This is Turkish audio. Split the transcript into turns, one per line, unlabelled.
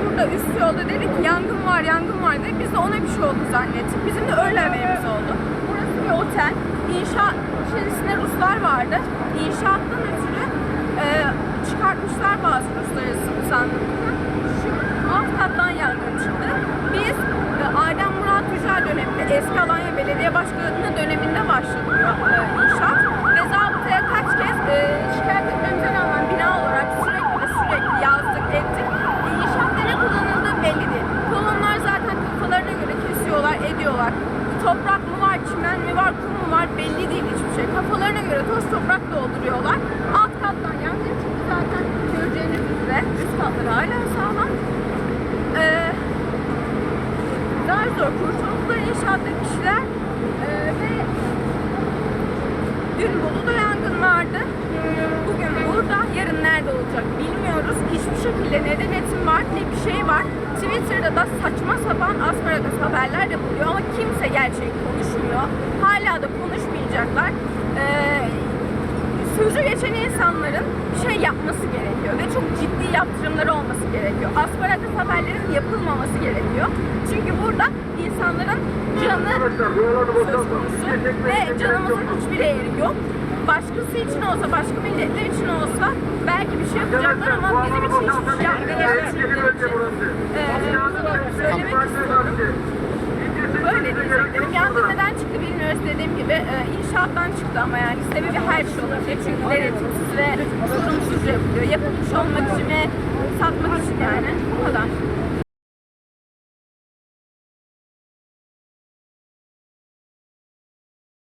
burada üst yolda dedi ki yangın var yangın var dedi. Biz de ona bir şey oldu zannettik. Bizim de öyle haberimiz oldu. Burası bir otel. İnşaat içerisinde Ruslar vardı. İnşaattan ötürü e, çıkartmışlar bazı Rusları sandıkını. Şu alt kattan yangın çıktı. Biz e, Adem Murat Yücel döneminde eski Alanya Belediye Başkanı döneminde başladı bu e, inşaat. Ve zabıtaya kaç kez e, şikayet etmemize rağmen bina olarak sürekli ve sürekli yazdık ettik. E, inşaatta ne kullanıldığı belli değil. Kolonlar zaten kafalarına göre kesiyorlar, ediyorlar. Toprak mı var, çimen mi var, kum mu var belli değil hiçbir şey. Kafalarına göre toz toprak dolduruyorlar. Alt kattan yangın çıktı zaten göreceğiniz üzere. Üst katları hala sağlam. Ee, daha zor kurtuldular inşaattaki kişiler. Ee, ve dün Bolu'da yangın vardı. Bugün burada, yarın nerede olacak bilmiyoruz. Hiçbir şekilde ne denetim var ne bir şey var. Twitter'da da saçma sapan asparagas haberler de buluyor ama kimse gerçeği konuşmuyor. Hala da konuşmayacaklar. Ee, sözü geçen insanların bir şey yapması gerekiyor ve çok ciddi yaptırımları olması gerekiyor. Asparagas haberlerin yapılmaması gerekiyor. Çünkü burada insanların canı söz konusu ve canımızın hiçbir değeri yok. Başkası için olsa, başka milletler için olsa belki bir şey yapacaklar ama bizim için hiçbir şey yapmayacaklar. Ee, söylemek istiyorum. Böyle diyeceklerim. Bilmiyoruz dediğim gibi. E, inşaattan çıktı ama yani sebebi her şey olabilir. Çünkü denetimsiz ve sorumsuzca yapılıyor. Yapılmış olmak için ve satmak için yani. Bu kadar.